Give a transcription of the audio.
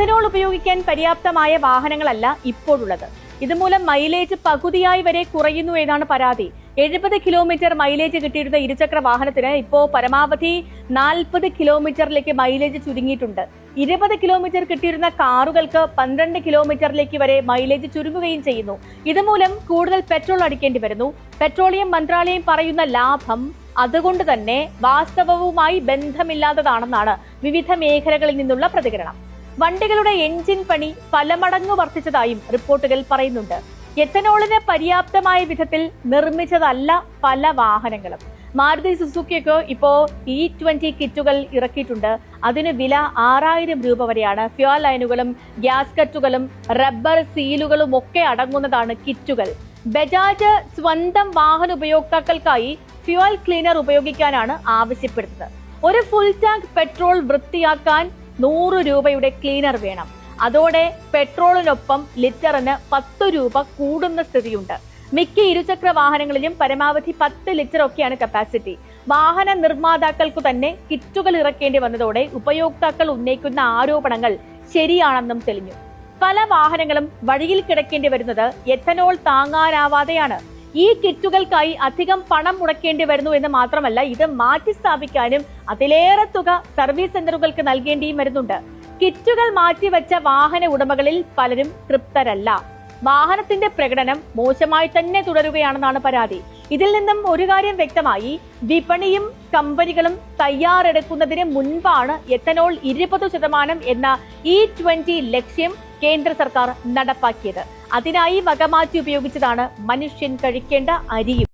Ethanol ഉപയോഗിക്കാൻ പര്യാപ്തമായ വാഹനങ്ങളല്ല ഇപ്പോഴുള്ളത്. ഇതുമൂലം മൈലേജ് പകുതിയായി വരെ കുറയുന്നു എന്നാണ് പരാതി. എഴുപത് കിലോമീറ്റർ മൈലേജ് കിട്ടിയിരുന്ന ഇരുചക്ര വാഹനത്തിന് ഇപ്പോ പരമാവധി നാൽപ്പത് കിലോമീറ്ററിലേക്ക് മൈലേജ് ചുരുങ്ങിയിട്ടുണ്ട്. ഇരുപത് കിലോമീറ്റർ കിട്ടിയിരുന്ന കാറുകൾക്ക് പന്ത്രണ്ട് കിലോമീറ്ററിലേക്ക് വരെ മൈലേജ് ചുരുങ്ങുകയും ചെയ്യുന്നു. ഇതുമൂലം കൂടുതൽ പെട്രോൾ അടിക്കേണ്ടി വരുന്നു. പെട്രോളിയം മന്ത്രാലയം പറയുന്ന ലാഭം അതുകൊണ്ട് തന്നെ വാസ്തവവുമായി ബന്ധമില്ലാത്തതാണെന്നാണ് വിവിധ മേഖലകളിൽ നിന്നുള്ള പ്രതികരണം. വണ്ടികളുടെ എഞ്ചിൻ പണി പല മടങ്ങ് വർദ്ധിച്ചതായും റിപ്പോർട്ടുകൾ പറയുന്നുണ്ട്. എത്തനോളിന് പര്യാപ്തമായ വിധത്തിൽ നിർമ്മിച്ചതല്ല പല വാഹനങ്ങളും. മാരുതി സുസുക്കിയൊക്കെ ഇപ്പോ ഇ ട്വന്റി കിറ്റുകൾ ഇറക്കിയിട്ടുണ്ട്. അതിന് വില ആറായിരം രൂപ വരെയാണ്. ഫ്യുവൽ ലൈനുകളും ഗ്യാസ് കറ്റുകളും റബ്ബർ സീലുകളും ഒക്കെ അടങ്ങുന്നതാണ് കിറ്റുകൾ. ബജാജ് സ്വന്തം വാഹന ഉപയോക്താക്കൾക്കായി ഫ്യുവൽ ക്ലീനർ ഉപയോഗിക്കാനാണ് ആവശ്യപ്പെടുന്നത്. ഒരു ഫുൾ ടാങ്ക് പെട്രോൾ വൃത്തിയാക്കാൻ നൂറ് രൂപയുടെ ക്ലീനർ വേണം. അതോടെ പെട്രോളിനൊപ്പം ലിറ്ററിന് പത്ത് രൂപ കൂടുന്ന സ്ഥിതിയുണ്ട്. മിക്ക ഇരുചക്ര വാഹനങ്ങളിലും പരമാവധി പത്ത് ലിറ്റർ ഒക്കെയാണ് കപ്പാസിറ്റി വാഹന നിർമ്മാതാക്കൾക്കു തന്നെ കിറ്റുകൾ ഇറക്കേണ്ടി വന്നതോടെ ഉപയോക്താക്കൾ ഉന്നയിക്കുന്ന ആരോപണങ്ങൾ ശരിയാണെന്നും തെളിഞ്ഞു. പല വാഹനങ്ങളും വഴിയിൽ കിടക്കേണ്ടി വരുന്നത് എഥനോൾ താങ്ങാനാവാതെയാണ്. ഈ കിറ്റുകൾക്കായി അധികം പണം മുടക്കേണ്ടി വരുന്നു എന്ന് മാത്രമല്ല ഇത് മാറ്റി സ്ഥാപിക്കാനും അതിലേറെ തുക സർവീസ് സെന്ററുകൾക്ക് നൽകേണ്ടിയും വരുന്നുണ്ട്. കിറ്റുകൾ മാറ്റിവെച്ച വാഹന ഉടമകളിൽ പലരും തൃപ്തരല്ല. വാഹനത്തിന്റെ പ്രകടനം മോശമായി തന്നെ തുടരുകയാണെന്നാണ് പരാതി. ഇതിൽ നിന്നും ഒരു കാര്യം വ്യക്തമായി. വിപണിയും കമ്പനികളും തയ്യാറെടുക്കുന്നതിന് മുൻപാണ് എത്തനോൾ ഇരുപത് ശതമാനം എന്ന ഇ ട്വന്റി ലക്ഷ്യം കേന്ദ്ര സർക്കാർ നടപ്പാക്കിയത്. അതിനായി വകമാറ്റി ഉപയോഗിച്ചതാണ് മനുഷ്യൻ കഴിക്കേണ്ട അരിയും.